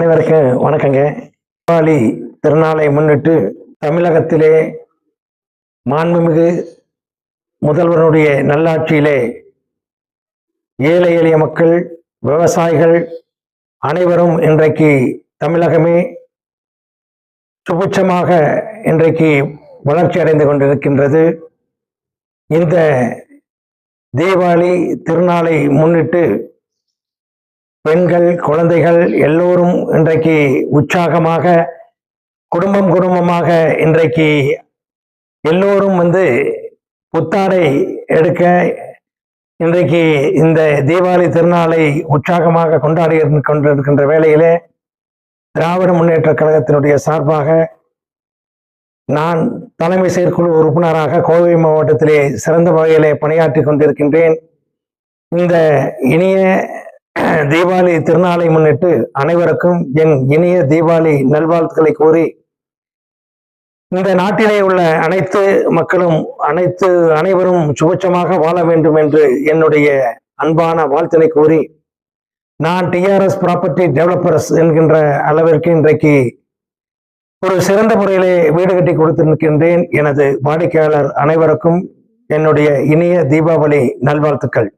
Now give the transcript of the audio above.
அனைவருக்கும் வணக்கங்க. தீபாவளி திருநாளை முன்னிட்டு தமிழகத்திலே மாண்புமிகு முதல்வருடைய நல்லாட்சியிலே ஏழை எளிய மக்கள் விவசாயிகள் அனைவரும் இன்றைக்கு தமிழகமே சுபிட்சமாக இன்றைக்கு வளர்ச்சி அடைந்து கொண்டிருக்கின்றது. இந்த தீபாவளி திருநாளை முன்னிட்டு பெண்கள் குழந்தைகள் எல்லோரும் இன்றைக்கு உற்சாகமாக குடும்பம் குடும்பமாக இன்றைக்கு எல்லோரும் வந்து புத்தாடை எடுக்க இன்றைக்கு இந்த தீபாவளி திருநாளை உற்சாகமாக கொண்டாடி கொண்டிருக்கின்ற வேளையிலே திராவிட முன்னேற்ற கழகத்தினுடைய சார்பாக நான் தலைமை செயற்குழு உறுப்பினராக கோவை மாவட்டத்திலே சிறந்த வகையிலே பணியாற்றி கொண்டிருக்கின்றேன். இந்த இனிய தீபாவளி திருநாளை முன்னிட்டு அனைவருக்கும் என் இனிய தீபாவளி நல்வாழ்த்துக்களை கூறி இந்த நாட்டிலே உள்ள அனைத்து மக்களும் அனைத்து அனைவரும் சுபட்சமாக வாழ வேண்டும் என்று என்னுடைய அன்பான வாழ்த்தினை கூறி நான் டிஆர்எஸ் ப்ராப்பர்ட்டி டெவலப்பர்ஸ் என்கின்ற அளவிற்கு இன்றைக்கு ஒரு சிறந்த முறையிலே வீடு கட்டி கொடுத்திருக்கின்றேன். எனது வாடிக்கையாளர் அனைவருக்கும் என்னுடைய இனிய தீபாவளி நல்வாழ்த்துக்கள்.